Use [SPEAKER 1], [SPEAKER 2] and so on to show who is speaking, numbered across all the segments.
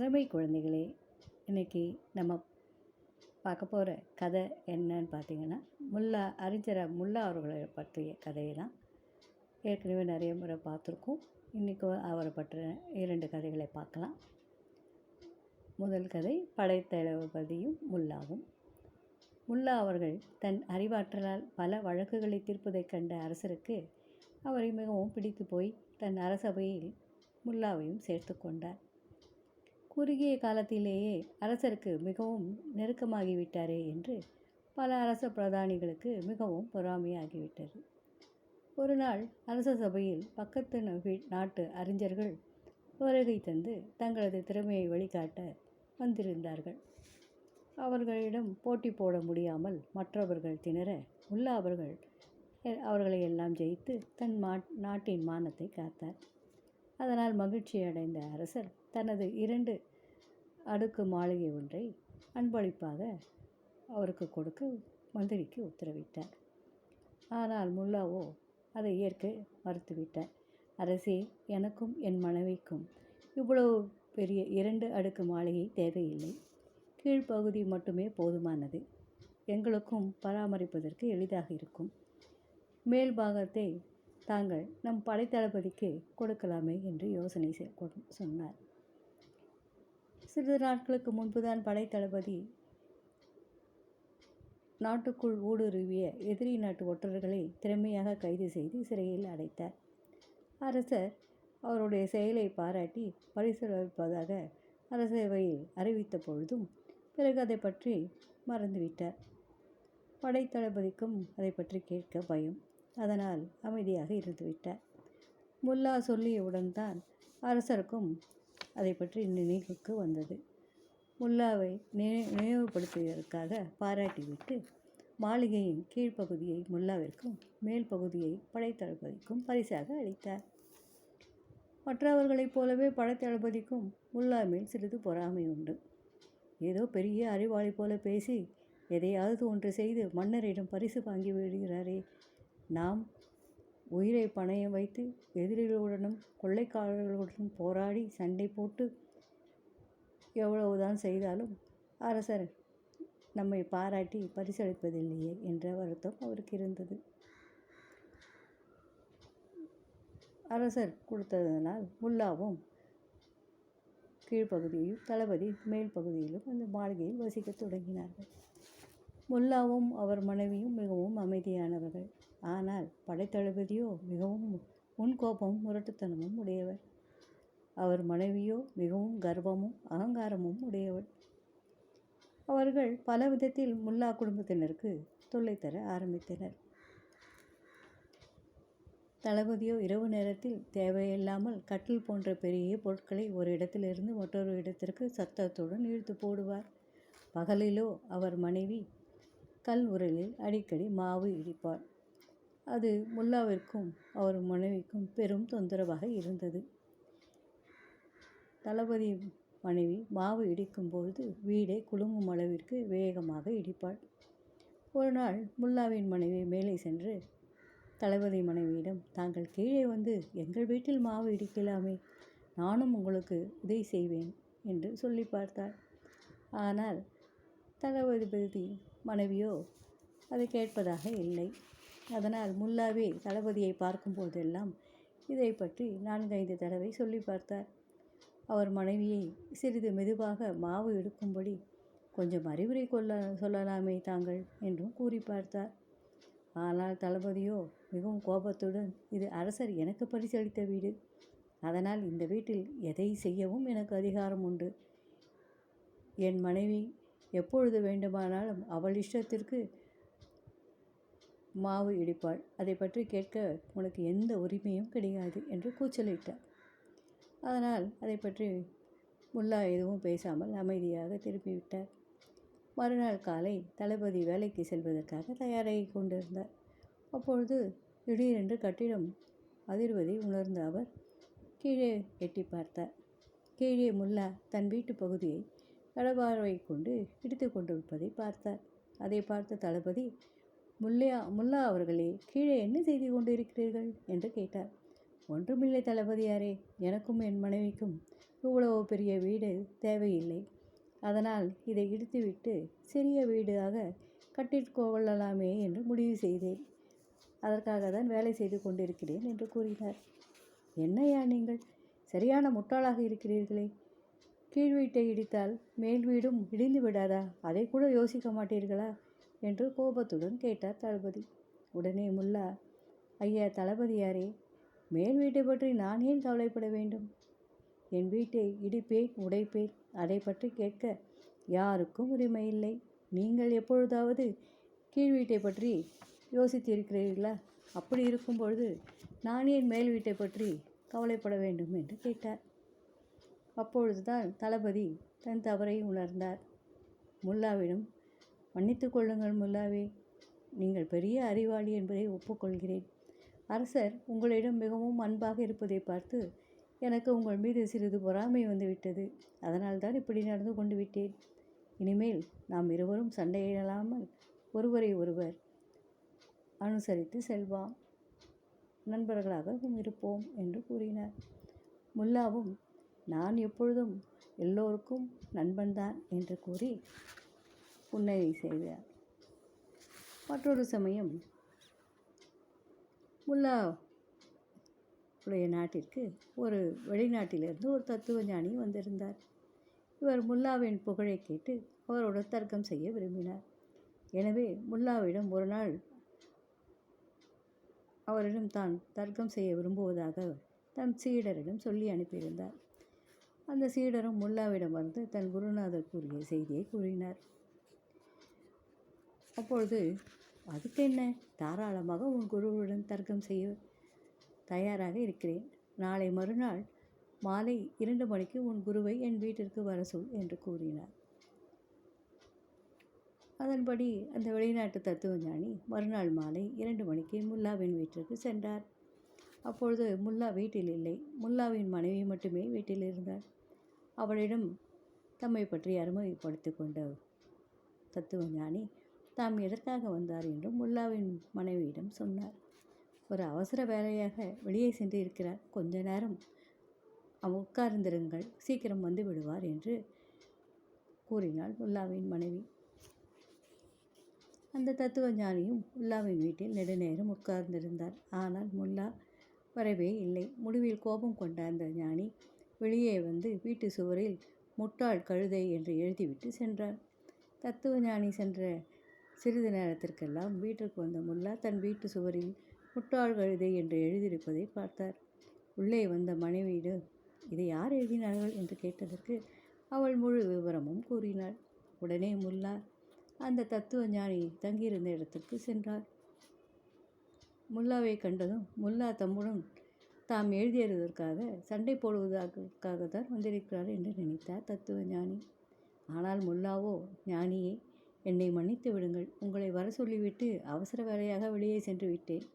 [SPEAKER 1] அருமை குழந்தைகளே இன்றைக்கி நம்ம பார்க்க போகிற கதை என்னன்னு பார்த்தீங்கன்னா முல்லா அறிஞர முல்லா அவர்களை பற்றிய கதையை தான் ஏற்கனவே நிறைய முறை பார்த்துருக்கோம். இன்றைக்கி அவரை பற்றிய இரண்டு கதைகளை பார்க்கலாம். முதல் கதை படைத்தளபதியும் முல்லாவும். முல்லா அவர்கள் தன் அறிவாற்றலால் பல வழக்குகளை தீர்ப்பதைக் கண்ட அரசருக்கு அவரை மிகவும் பிடித்து போய் தன் அரசபையில் முல்லாவையும் சேர்த்து கொண்டார். குறுகிய காலத்திலேயே அரசருக்கு மிகவும் நெருக்கமாகிவிட்டாரே என்று பல அரச பிரதானிகளுக்கு மிகவும் பொறாமையாகிவிட்டது. ஒரு நாள் அரச சபையில் பக்கத்து ந- நாட்டு அறிஞர்கள் வருகை தந்து தங்களது திறமையை வழிகாட்ட வந்திருந்தார்கள். அவர்களிடம் போட்டி போட முடியாமல் மற்றவர்கள் திணற உள்ள அவர்கள் அவர்களை எல்லாம் ஜெயித்து தன் மா நாட்டின் மானத்தை காத்தார். அதனால் மகிழ்ச்சி அடைந்த அரசர் தனது இரண்டு அடுக்கு மாளிகை ஒன்றை அன்பளிப்பாக அவருக்கு கொடுக்க மந்திரிக்கு உத்தரவிட்டார். ஆனால் முல்லாவோ அதை ஏற்க மறுத்துவிட்டார். அரசே எனக்கும் என் மனைவிக்கும் இவ்வளவு பெரிய இரண்டு அடுக்கு மாளிகை தேவையில்லை. கீழ்ப்பகுதி மட்டுமே போதுமானது. எங்களுக்கும் பராமரிப்பதற்கு எளிதாக இருக்கும். மேல் பாகத்தை தாங்கள் நம் படைத்தளபதிக்கு கொடுக்கலாமே என்று யோசனை கொ- சொன்னார். சிறிது நாட்களுக்கு முன்புதான் படைத்தளபதி நாட்டுக்குள் ஊடுருவிய எதிரி நாட்டு ஒற்றர்களை திறமையாக கைது செய்து சிறையில் அடைத்தார். அரசர் அவருடைய செயலை பாராட்டி பரிசளிப்பதாக அரசவையில் அறிவித்த பொழுதும் பிறகு அதை பற்றி மறந்துவிட்டார். படைத்தளபதிக்கும் அதை பற்றி கேட்க பயம். அதனால் அமைதியாக இருந்துவிட்டார். முல்லா சொல்லியவுடன் தான் அரசருக்கும் அதை பற்றி நினைவுக்கு வந்தது. முல்லாவை நினை நினைவுபடுத்துவதற்காக பாராட்டிவிட்டு மாளிகையின் கீழ்ப்பகுதியை முல்லாவிற்கும் மேல் பகுதியை படைத்தளபதிக்கும் பரிசாக அளித்தார். மற்றவர்களைப் போலவே படைத்தளபதிக்கும் முல்லா மேல் சிறிது பொறாமை உண்டு. ஏதோ பெரிய அறிவாளி போல பேசி எதையாவது ஒன்று செய்து மன்னரிடம் பரிசு வாங்கி விடுகிறாரே. நாம் உயிரை பணையம் வைத்து எதிரிகளுடனும் கொள்ளைக்காரர்களுடனும் போராடி சண்டை போட்டு எவ்வளவுதான் செய்தாலும் அரசர் நம்மை பாராட்டி பரிசளிப்பதில்லையே என்ற வருத்தம் அவருக்கு இருந்தது. அரசர் கொடுத்ததனால் முல்லாவும் கீழ்ப்பகுதியிலும் தளபதி மேல் பகுதியிலும் அந்த மாளிகையில் வசிக்கத் தொடங்கினார்கள். முல்லாவும் அவர் மனைவியும் மிகவும் அமைதியானவர்கள். ஆனால் படைத்தளபதியோ மிகவும் முன்கோபமும் முரட்டுத்தனமும் உடையவர். அவர் மனைவியோ மிகவும் கர்வமும் அகங்காரமும் உடையவள் அவர்கள் பல விதத்தில் முல்லா குடும்பத்தினருக்கு தொல்லை தர ஆரம்பித்தனர். தளபதியோ இரவு நேரத்தில் தேவையில்லாமல் கட்டில் போன்ற பெரிய பொருட்களை ஒரு இடத்திலிருந்து மற்றொரு இடத்திற்கு சத்தத்துடன் இழுத்து போடுவார். பகலிலோ அவர் மனைவி கல் உரலில் அடிக்கடி மாவு இடிப்பார். அது முல்லாவிற்கும் அவர் மனைவிக்கும் பெரும் தொந்தரவாக இருந்தது. தளபதி மனைவி மாவு இடிக்கும்போது வீடே குலுங்கும் அளவிற்கு வேகமாக இடிப்பாள். ஒரு நாள் முல்லாவின் மனைவி மேலே சென்று தளபதி மனைவியிடம் தாங்கள் கீழே வந்து எங்கள் வீட்டில் மாவு இடிக்கலாமே நானும் உங்களுக்கு உதவி செய்வேன் என்று சொல்லி பார்த்தாள். ஆனால் தளபதி மனைவியோ அதை கேட்பதாக இல்லை. அதனால் முல்லாவே தளபதியை பார்க்கும்போதெல்லாம் இதை பற்றி நான்கைந்து தடவை சொல்லி பார்த்தார். அவர் மனைவியை சிறிது மெதுவாக மாவு எடுக்கும்படி கொஞ்சம் அறிவுரை கொள்ள சொல்லலாமே தாங்கள் என்றும் கூறி பார்த்தார். ஆனால் தளபதியோ மிகவும் கோபத்துடன் இது அரசர் எனக்கு பரிசளித்த வீடு. அதனால் இந்த வீட்டில் எதை செய்யவும் எனக்கு அதிகாரம் உண்டு. என் மனைவி எப்பொழுது வேண்டுமானாலும் அவள் இஷ்டத்திற்கு மாவு இடிப்பாள். அதை பற்றி கேட்க உனக்கு எந்த உரிமையும் கிடையாது என்று கூச்சலிட்டார் அதனால் அதை பற்றி முல்லா எதுவும் பேசாமல் அமைதியாக திருப்பிவிட்டார் மறுநாள் காலை தளபதி வேலைக்கு செல்வதற்காக தயாராகி கொண்டிருந்தார். அப்பொழுது திடீரென்று கட்டிடம் அதிர்வதை உணர்ந்த அவர் கீழே எட்டி பார்த்தார். கீழே முல்லா தன் வீட்டு பகுதியை கடபார்வை கொண்டு இடித்து கொண்டிருப்பதை பார்த்தார். அதை பார்த்த தளபதி முல்லையா முல்லா அவர்களே கீழே என்ன செய்து கொண்டிருக்கிறீர்கள்? என்று கேட்டார். ஒன்றுமில்லை தளபதியாரே எனக்கும் என் மனைவிக்கும் இவ்வளவு பெரிய வீடு தேவையில்லை. அதனால் இதை இடித்துவிட்டு சிறிய வீடாக கட்டிக்கொள்ளலாமே என்று முடிவு செய்தேன். அதற்காக தான் வேலை செய்து கொண்டிருக்கிறேன் என்று கூறினார். என்னையா நீங்கள்? சரியான முட்டாளாக இருக்கிறீர்களே. கீழ் வீட்டை இடித்தால் மேல் வீடும் இடிந்து விடாதா? அதை கூட யோசிக்க மாட்டீர்களா? என்று கோபத்துடன் கேட்டார் தளபதி. உடனே முல்லா ஐயா தளபதியாரே மேல் வீட்டை பற்றி நான் ஏன் கவலைப்பட வேண்டும்? என் வீட்டை இடிப்பேன் உடைப்பேன் அதை பற்றி கேட்க யாருக்கும் உரிமை இல்லை. நீங்கள் எப்பொழுதாவது கீழ் வீட்டை பற்றி யோசித்திருக்கிறீர்களா? அப்படி இருக்கும் பொழுது நான் ஏன் மேல் வீட்டை பற்றி கவலைப்பட வேண்டும்? என்று கேட்டார். அப்பொழுதுதான் தளபதி தன் தவறை உணர்ந்தார். முல்லாவிடம் மன்னித்து கொள்ளுங்கள் முல்லாவே. நீங்கள் பெரிய அறிவாளி என்பதை ஒப்புக்கொள்கிறேன். அரசர் உங்களிடம் மிகவும் அன்பாக இருப்பதை பார்த்து எனக்கு உங்கள் மீது சிறிது பொறாமை வந்துவிட்டது. அதனால்தான் இப்படி நடந்து கொண்டு விட்டேன். இனிமேல் நாம் இருவரும் சண்டையிடலாமல் ஒருவரை ஒருவர் அனுசரித்து செல்வாம். நண்பர்களாகவும் இருப்போம் என்று கூறினார். முல்லாவும் நான் எப்பொழுதும் எல்லோருக்கும் நண்பன்தான் என்று கூறி புன்னகை செய்தார். மற்றொரு சமயம் முல்லா உடைய நாட்டிற்கு ஒரு வெளிநாட்டிலிருந்து ஒரு தத்துவ ஞானி வந்திருந்தார். இவர் முல்லாவின் புகழை கேட்டு அவரோட தர்க்கம் செய்ய விரும்பினார். எனவே முல்லாவிடம் ஒரு நாள் அவரிடம் தான் தர்க்கம் செய்ய விரும்புவதாக தன் சீடரிடம் சொல்லி அனுப்பியிருந்தார். அந்த சீடரும் முல்லாவிடம் வந்து தன் குருநாதர் கூறிய செய்தியை கூறினார். அப்பொழுது அதுக்கு என்ன? தாராளமாக உன் குருவுடன் தர்க்கம் செய்ய தயாராக இருக்கிறேன். நாளை மறுநாள் மாலை இரண்டு மணிக்கு உன் குருவை என் வீட்டிற்கு வர சொல் என்று கூறினார். அதன்படி அந்த வெளிநாட்டு தத்துவ ஞானி மறுநாள் மாலை இரண்டு மணிக்கு முல்லாவின் வீட்டிற்கு சென்றார். அப்பொழுது முல்லா வீட்டில் இல்லை. முல்லாவின் மனைவி மட்டுமே வீட்டில் இருந்தார் அவளிடம் தம்மை பற்றி அறிமுகப்படுத்தி கொண்ட தத்துவ ஞானி தாம் எதற்காக வந்தார் என்றும் முல்லாவின் மனைவியிடம் சொன்னார். ஒரு அவசர வேலையாக வெளியே சென்று இருக்கிறார் கொஞ்ச நேரம் உட்கார்ந்திருங்கள். சீக்கிரம் வந்து விடுவார் என்று கூறினாள் முல்லாவின் மனைவி. அந்த தத்துவ ஞானியும் முல்லாவின் வீட்டில் நெடுநேரம் உட்கார்ந்திருந்தார். ஆனால் முல்லா வரவே இல்லை. முடிவில் கோபம் கொண்ட அந்த ஞானி வெளியே வந்து வீட்டு சுவரில் முட்டாள் கழுதை என்று எழுதிவிட்டு சென்றார் தத்துவ ஞானி சென்ற சிறிது நேரத்திற்கெல்லாம் வீட்டிற்கு வந்த முல்லா தன் வீட்டு சுவரில் முட்டாள் கழுதை என்று எழுதியிருப்பதை பார்த்தார். உள்ளே வந்த மனைவியிடம் இதை யார் எழுதினார்கள்? என்று கேட்டதற்கு அவள் முழு விவரமும் கூறினாள். உடனே முல்லா அந்த தத்துவ ஞானி தங்கியிருந்த இடத்திற்கு சென்றார் முல்லாவை கண்டதும் முல்லா தம்முடன் தாம் எழுதியதற்காக சண்டை போடுவதற்காக தான் வந்திருக்கிறார் என்று நினைத்தார் தத்துவ ஞானி. ஆனால் முல்லாவோ ஞானியே என்னை மன்னித்து விடுங்கள். உங்களை வர சொல்லிவிட்டு அவசர வேலையாக வெளியே சென்று விட்டேன்.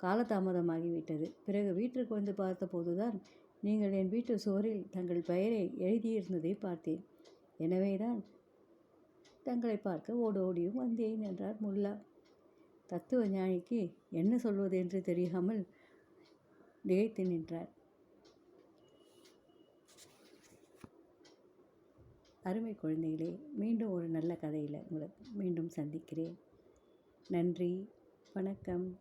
[SPEAKER 1] காலதாமதமாகிவிட்டது. பிறகு வீட்டிற்கு வந்து பார்த்தபோதுதான் நீங்கள் என் வீட்டு சுவரில் தங்கள் பெயரை எழுதியிருந்ததை பார்த்தேன். எனவேதான் தங்களை பார்க்க ஓடு ஓடியும் வந்தேன் என்றார் முல்லா. தத்துவ ஞானிக்கு என்ன சொல்வது என்று தெரியாமல் திகைத்து நின்றார். அருமை குழந்தைகளே மீண்டும் ஒரு நல்ல கதையில் உங்களை மீண்டும் சந்திக்கிறேன். நன்றி வணக்கம்.